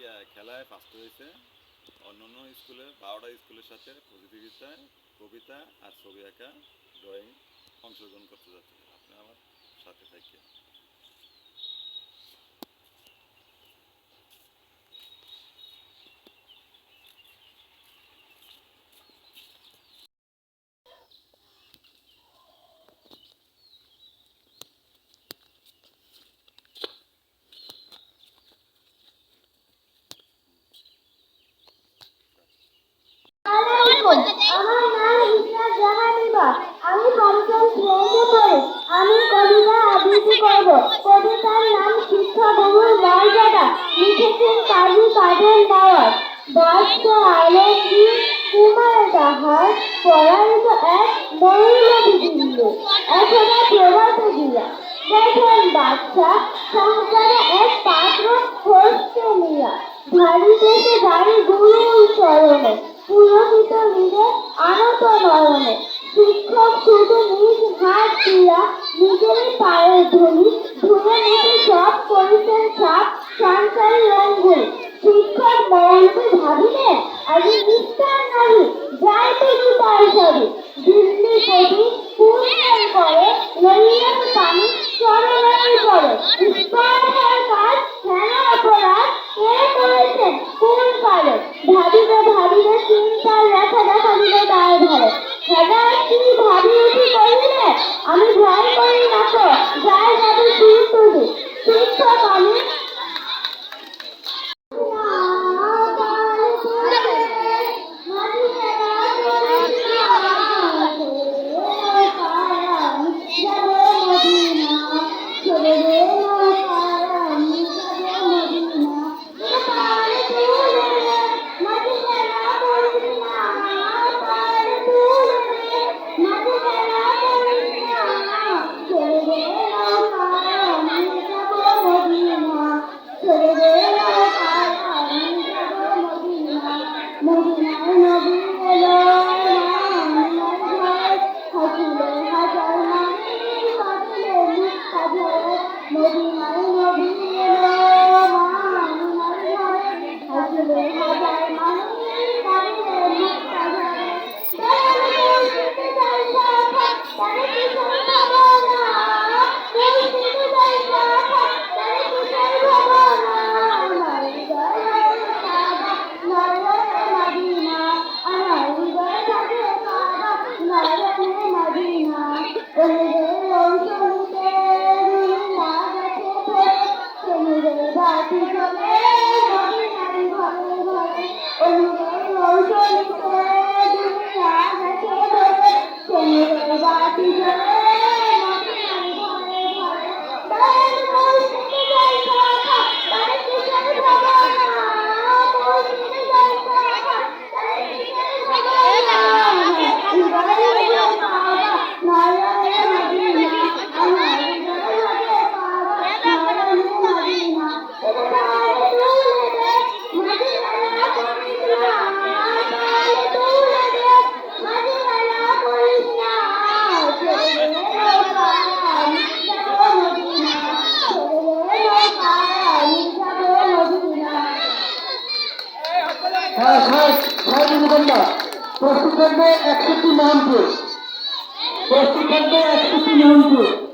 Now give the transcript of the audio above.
ইয়া খেলায় পাস্ত হয়েছে। অন্যান্য স্কুলে, বারোটা স্কুলের সাথে প্রতিযোগিতায় কবিতা আর ছবি আঁকা ড্রয়িং অংশগ্রহণ করতে যাচ্ছে। আপনি আমার সাথে থাকেন লিখেছেন কাজী কাদের দাওয়াত বাস্ক আলমী কুমার দাহার পড়ার এক মহিলাবিবৃন্দ অথবা প্রভাত গিয়া দেখেন বাচ্চা সহকারে এক পাত্র হস্তে নিয়া। থেকে গাড়ি গুরুর চরণে, পুরোহিত নিজে আনত নয়নে। শিক্ষক শুধু নিজ হাত দিয়া নিজের পায়ের ধুলি ধুয়ে নিতে সব করে mundo. তারপর হ্যাঁ, হ্যাঁ, হ্যাঁ, প্রস্তুত থাকবে একষট্টি মহানপুর। প্রস্তুত থাকবে একষট্টি মহানপুর।